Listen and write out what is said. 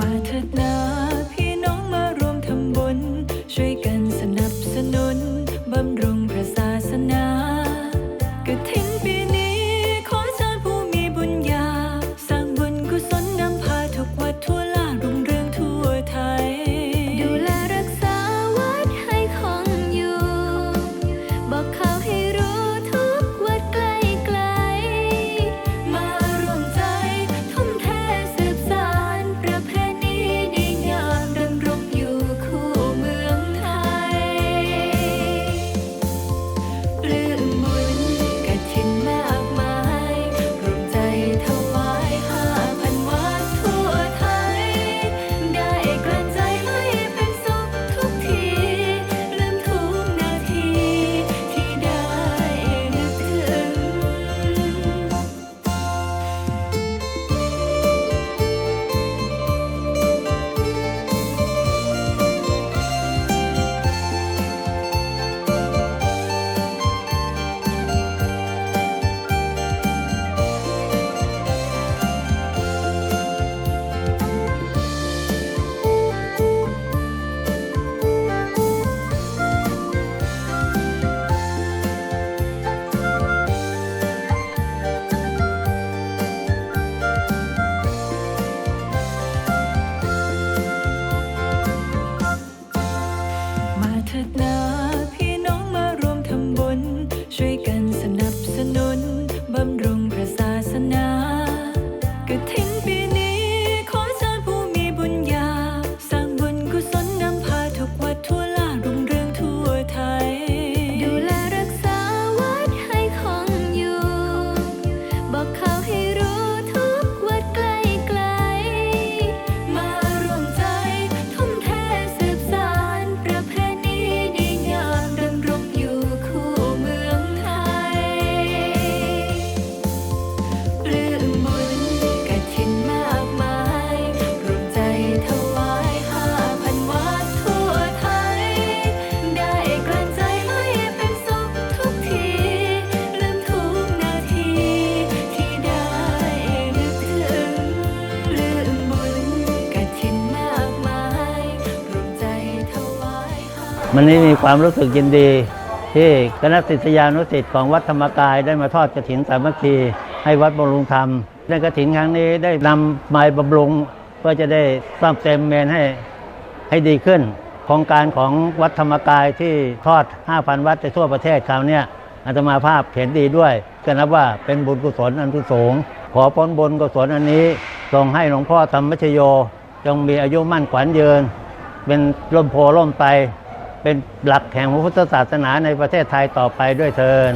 might it now บุญ ห้าวันนี้มีความรู้สึกยินดี ที่คณะศิษยานุศิษย์ของวัดธรรมกายได้มาทอดกระถินสามัคคีให้วัดบำรุงธรรมในกระถินครั้งนี้ได้นำไม้บำรุงเพื่อจะได้ซ่อมเต็มเมนให้ให้ดีขึ้นโครงการของวัดธรรมกายที่ทอด 5,000 วัดในทั่วประเทศคราวนี้อาตมาภาพเห็นดีด้วย ก็นับว่าเป็นบุญกุศลอันสูง ขอผลบุญกุศลอันนี้ส่งให้หลวงพ่อธรรมชโย จงมีอายุมั่นขวัญยืน เป็นร่มโพล่มไต เป็นหลักแห่งพระพุทธศาสนาในประเทศไทยต่อไปด้วยเทิน